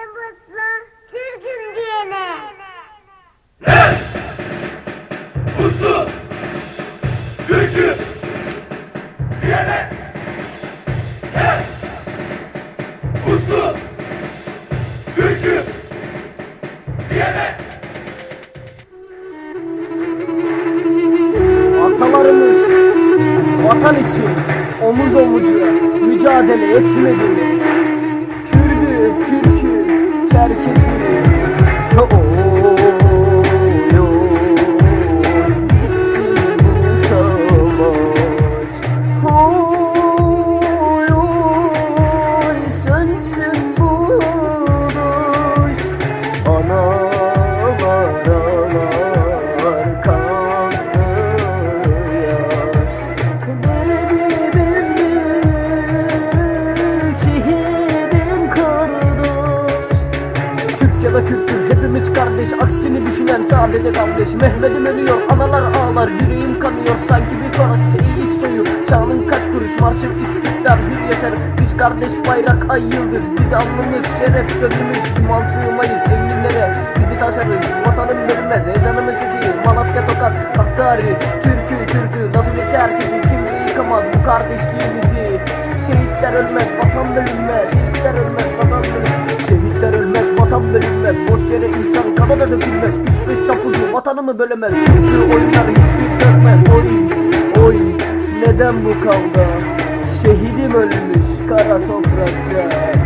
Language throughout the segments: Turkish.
Ne mutlu Türk'üm diyene. Mutlu Türk'üm diyene Hey! Mutlu Türk'üm diyene Atalarımız vatan için omuz omuza mücadele etmedi mi? Türk'ü, Çerkezi kardeş Aksini düşünen sadece kardeş. Mehmet'im ölüyor analar ağlar Yüreğim kanıyor. Sanki bir konak şeyi hiç doyuyor Şanın kaç kuruş marşım istiklal hür yaşar Biz kardeş bayrak ay yıldız Biz alnımız şeref gönlümüz. İman sığmayız enginlere taşarız vatanım bölünmez Ezanımın sesi Malatya Tokat Hakkari Türkü Türkü nasıl geçer bizi kimse yıkamaz bu kardeşliğimizi. Şehitler ölmez vatan bölünmez. Şehitler ölmez vatan bölünmez. Şehitler ölmez vatan bölünmez. Boş yere insan kanına dökülmez. Üç beş çapulcu vatanımı bölemez. Türkü oyunlar hiçbir dönmez Oy oy neden bu kavga? Şehidim ölmüş kara toprakta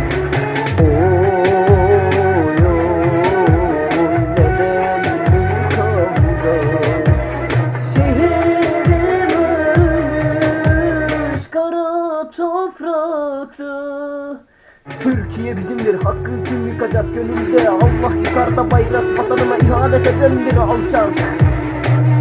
Türkiye bizimdir hakkı kim yıkacak gönülde Allah yukarıda bayrak vatanıma ihanet eden bir alçak.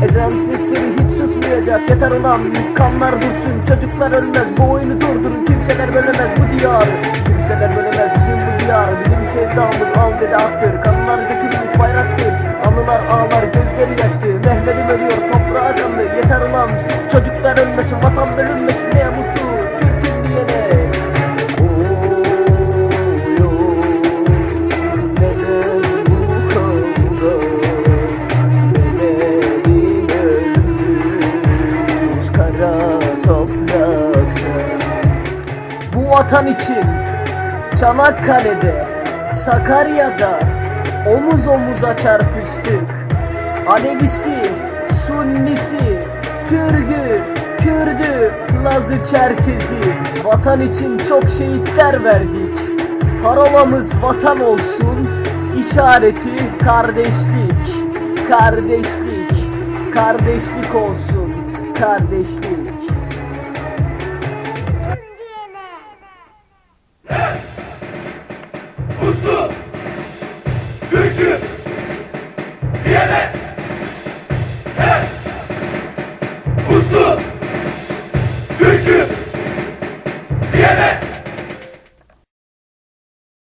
Ezan sesleri hiç susmayacak yeter ulan kanlar dursun. Çocuklar ölmez bu oyunu durdurun kimseler bölemez bu diyarı Kimseler bölemez bizim bu diyarı bizim sevdamız al dedi aktır kanlar dökülmüş bayraktır Anılar ağlar gözleri yaşlı. Mehmet'im ölüyor toprağa kanlı yeter ulan. Çocuklar ölmesin vatan bölünmesin ne mutlu vatan için Çanakkale'de, Sakarya'da omuz omuza çarpıştık. Alevisi, Sunnisi, Türk'ü, Kürdü, Lazı, Çerkezi vatan için çok şehitler verdik. Parolamız vatan olsun, işareti kardeşlik, kardeşlik, kardeşlik olsun, kardeşlik. Get it!